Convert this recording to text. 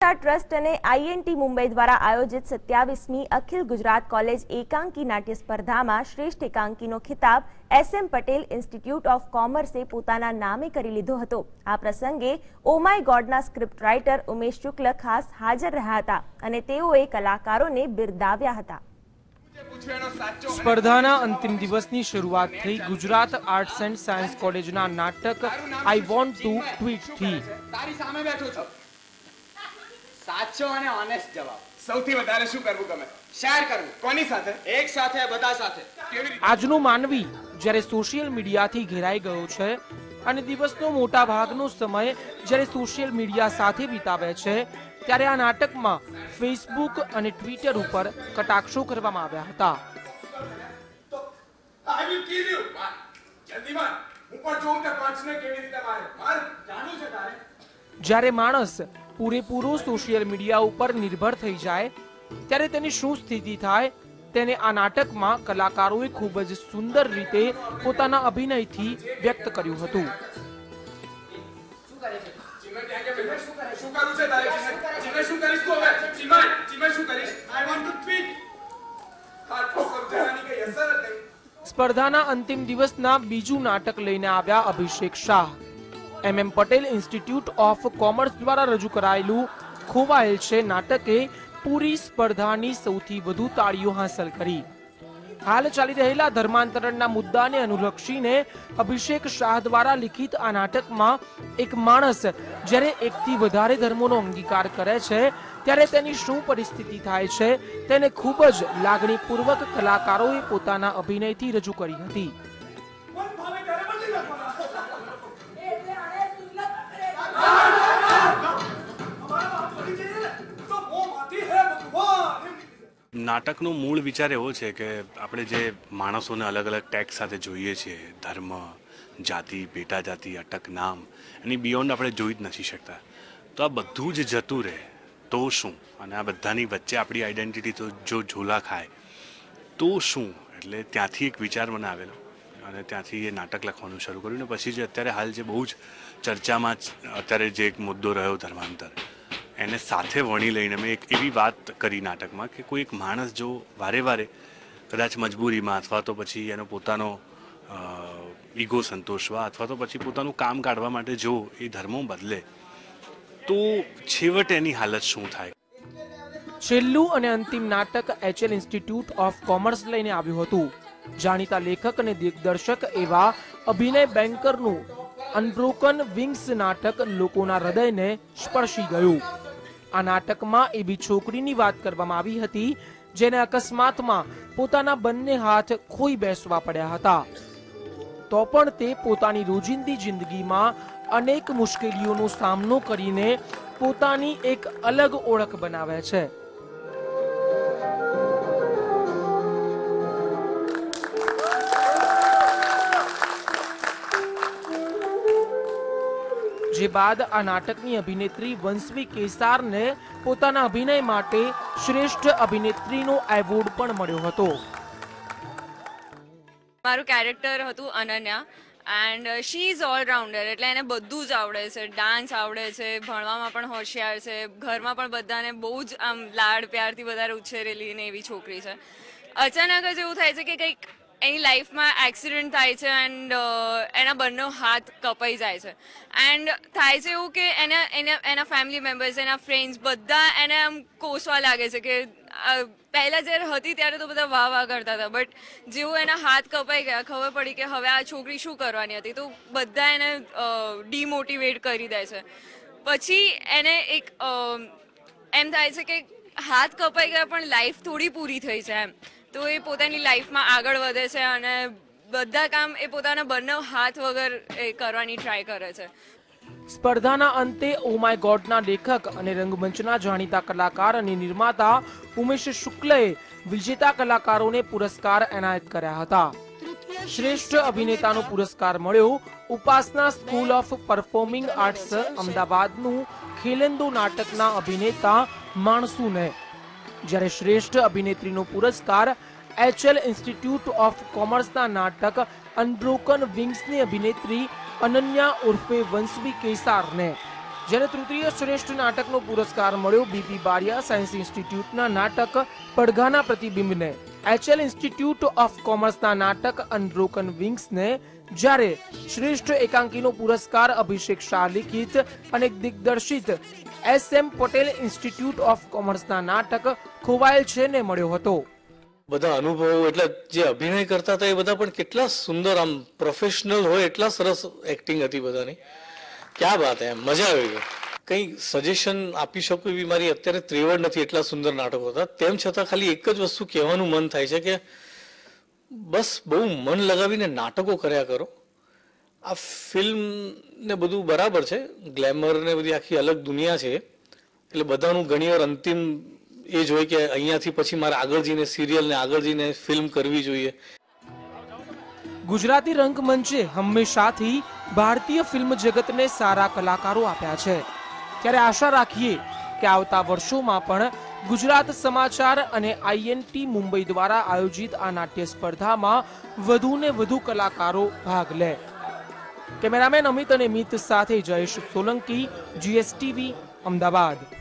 Trust અને INT Mumbai દ્વારા આયોજિત સત્યાવીસમી અખિલ ગુજરાત કોલેજ એકાંકી નાટ્ય સ્પર્ધામાં શ્રેષ્ઠ એકાંકીનો ખિતાબ S M Patel institute of કોમર્સે પોતાના નામે કરી લીધો હતો. આ પ્રસંગે ઓમાય ગોડના સ્ક્રિપ્ટ રાઇટર ઉમેશ શુક્લ ખાસ હાજર રહ્યા હતા અને તેઓએ કલાકારોને બિરદાવ્યા હતા. સ્પર્ધાના અંતિમ દિવસની શરૂઆત થઈ ગુજરાત આર્ટ્સ એન્ડ સાયન્સ કોલેજના નાટક આઈ વોન્ટ ટુ ટ્વીટથી. તારી સામે બેઠો છું સાચો અને ઓનેસ્ટ જવાબ. સૌથી વધારે શું કરવું ગમે? શેર કરવું. કોની સાથે? એક સાથે બધા સાથે. આજનું માનવી જ્યારે સોશિયલ મીડિયાથી ઘેરાઈ ગયો છે અને દિવસનો મોટા ભાગનો સમય જ્યારે સોશિયલ મીડિયા સાથે વિતાવે છે ત્યારે આ નાટકમાં ફેસબુક અને ટ્વિટર ઉપર કટાક્ષો કરવામાં આવ્યા હતા. આઈ વિલ કિલ યુ માર જલ્દી માર. હું પણ જોઉં કે પંચને કેવી રીતે મારે? માર જાણવું છે તારે. જ્યારે માણસ પૂરેપૂરો સોશિયલ મીડિયા ઉપર નિર્ભર થઈ જાય, ત્યારે તેની શું સ્થિતિ થાય, તેને આ નાટકમાં કલાકારોએ ખૂબ જ સુંદર રીતે પોતાના અભિનયથી વ્યક્ત કર્યું હતું. સ્પર્ધાના અંતિમ દિવસના બીજું નાટક લઈને આવ્યા Abhishek Shah. M M Patel institute of commerce દ્વારા રજૂ કરાયેલું ખોવાયેલ છે નાટકે પૂરી સ્પર્ધાની સૌથી વધુ તાળીઓ હાંસલ કરી. હાલ ચાલી રહેલા ધર્માંતરણના મુદ્દાને અનુલક્ષીને અભિષેક શાહ દ્વારા લિખિત આ નાટકમાં એક માણસ જ્યારે એકથી વધારે ધર્મોનો અંગીકાર કરે છે, ત્યારે તેની શું પરિસ્થિતિ થાય છે, તેને ખૂબ જ લાગણીપૂર્વક કલાકારોએ પોતાના અભિનયથી રજૂ કરી હતી. નાટકનો મૂળ વિચાર એવો છે કે આપણે જે માણસોને અલગ અલગ ટેક્સ સાથે જોઈએ છીએ, ધર્મ, જાતિ પેટા જાતિ અટક નામ, એની બિયોન્ડ આપણે જોઈ જ નથી શકતા. તો આ બધું જ જતું રહે, તો શું? અને આ બધાની વચ્ચે આપણી આઈડેન્ટિટી તો જો ઝોલા ખાય, તો શું? એટલે ત્યાંથી એક વિચાર મને આવેલો. અને ત્યાંથી એ નાટક લખવાનું શરૂ કર્યું ને પછી જે અત્યારે હાલ જે બહુ જ ચર્ચામાં અત્યારે જે એક મુદ્દો રહ્યો ધર્માંતર એને સાથે વણી લઈને મેં એક એવી વાત કરી નાટકમાં કે કોઈ એક માણસ જો વારે વારે કદાચ મજબૂરીમાં અથવા તો પછી એનો પોતાનો ઈગો સંતોષવા અથવા તો પછી પોતાનું કામ કાઢવા માટે જો એ ધર્મો બદલે, તો છેવટે એની હાલત શું થાય? છેલ્લું અને અંતિમ નાટક એચએલ ઇન્સ્ટિટ્યૂટ ઓફ કોમર્સ લઈને આવ્યું હતું. જાણીતા લેખક અને દિગ્દર્શક એવા અભિનય બેન્કરનું અનબ્રોકન વિંગ્સ નાટક લોકોના હૃદયને સ્પર્શી ગયું. આ નાટકમાં એવી છોકરીની વાત કરવામાં આવી હતી, જેને અકસ્માતમાં પોતાના બંને હાથ ખોઈ બેસવા પડ્યા હતા. તો પણ તે પોતાની રોજિંદી જિંદગીમાં અનેક મુશ્કેલીઓનો સામનો કરીને પોતાની એક અલગ ઓળખ બનાવે છે. જે બાદ આ નાટકની અભિનેત્રી વંશવી કેસારને પોતાના અભિનય માટે શ્રેષ્ઠ અભિનેત્રીનો એવોર્ડ પણ મળ્યો હતો. મારું કેરેક્ટર હતું Ananya and she is allrounder એટલે એને બધું જ આવડે છે. ડાન્સ આવડે છે, ભણવામાં પણ હોશિયાર છે, ઘરમાં પણ બધાને બહુ જ આમ લાડ પ્યારથી વધારે ઉછેરેલી ને એવી છોકરી છે. અચાનક જ એવું થાય છે કે કંઈક એની લાઈફમાં એક્સિડન્ટ થાય છે એન્ડ એના બંને હાથ કપાઈ જાય છે. એન્ડ થાય છે એવું કે એના એના એના ફેમિલી મેમ્બર્સ એના ફ્રેન્ડ્સ બધા એને આમ કોસવા લાગે છે કે પહેલાં જ્યારે હતી ત્યારે તો બધા વાહ વાહ કરતા હતા. બટ જેવું એના હાથ કપાઈ ગયા, ખબર પડી કે હવે આ છોકરી શું કરવાની હતી? તો બધા એને ડીમોટિવેટ કરી દે છે. પછી એને એક એમ થાય છે કે હાથ કપાઈ ગયા પણ લાઈફ થોડી પૂરી થઈ છે એમ. તો એ પોતાની લાઈફમાં આગળ વધે છે અને બધા કામ એ પોતાના બંને હાથ વગર એ કરવાની ટ્રાય કરે છે. સ્પર્ધાના અંતે ઓ માય ગોડના લેખક અને રંગમંચના જાણીતા કલાકાર અને નિર્માતા ઉમેશ શુક્લએ વિજેતા કલાકારોને પુરસ્કાર એનાયત કર્યા હતા. શ્રેષ્ઠ અભિનેતાનો પુરસ્કાર મળ્યો ઉપાસના સ્કૂલ ઓફ પરફોર્મિંગ આર્ટ્સ, અમદાવાદનું ખેલંદો નાટકના અભિનેતા માણસુને. જ્યારે શ્રેષ્ઠ અભિનેત્રીનો પુરસ્કાર એચએલ ઇન્સ્ટિટ્યૂટ ઓફ કોમર્સના નાટક અનબ્રોકન વિંગ્સની અભિનેત્રી અનન્યા ઉર્ફે વંશવી કેસારને. જ્યારે તૃતીય શ્રેષ્ઠ નાટકનો પુરસ્કાર મળ્યો બીપી બારિયા સાયન્સ ઇન્સ્ટિટ્યૂટના નાટક પડઘાના પ્રતિબિંબને. એચએલ ઇન્સ્ટિટ્યૂટ ઓફ કોમર્સના નાટક અનબ્રોકન વિંગ્સને જ્યારે શ્રેષ્ઠ એકાંકીનો પુરસ્કાર અભિષેક શાહ લિખિત અને દિગ્દર્શિત S M Patel institute of કોમર્સના નાટક ખોવાયેલ છે ને મળ્યો હતો. બધા અનુભવો એટલે જે અભિનય કરતા હતા એ બધા પણ કેટલા સુંદર, આમ પ્રોફેશનલ હોય એટલા સરસ એક્ટિંગ હતી બધાની. ક્યાં વાત એમ મજા આવી ગઈ. કંઈ સજેશન આપી શકું એવી મારી અત્યારે ત્રેવડ નથી એટલા સુંદર નાટકો હતા. તેમ છતાં ખાલી એક જ વસ્તુ કહેવાનું મન થાય છે કે બસ બહુ મન લગાવીને નાટકો કર્યા કરો. આ ફિલ્મ ને બધું બરાબર છે. ગ્લેમર ને બધી આખી અલગ દુનિયા છે. એટલે બધાનું ઘણીવાર અંતિમ એ જ હોય કે અહીંયાથી પછી મારે આગળ જઈને સિરિયલ ને આગળ જઈને ફિલ્મ કરવી જોઈએ. ગુજરાતી રંગમંચે હંમેશાથી ભારતીય ફિલ્મ જગતને સારા કલાકારો આપ્યા છે. ત્યારે આશા રાખીએ કે આવતા વર્ષોમાં પણ ગુજરાત સમાચાર અને આઈએનટી મુંબઈ દ્વારા આયોજિત આ નાટ્ય સ્પર્ધામાં વધુને વધુ કલાકારો ભાગ લે. કેમેરામેન અમિત અને મિત સાથે જયેશ સોલંકી, જીએસટીવી, અમદાવાદ.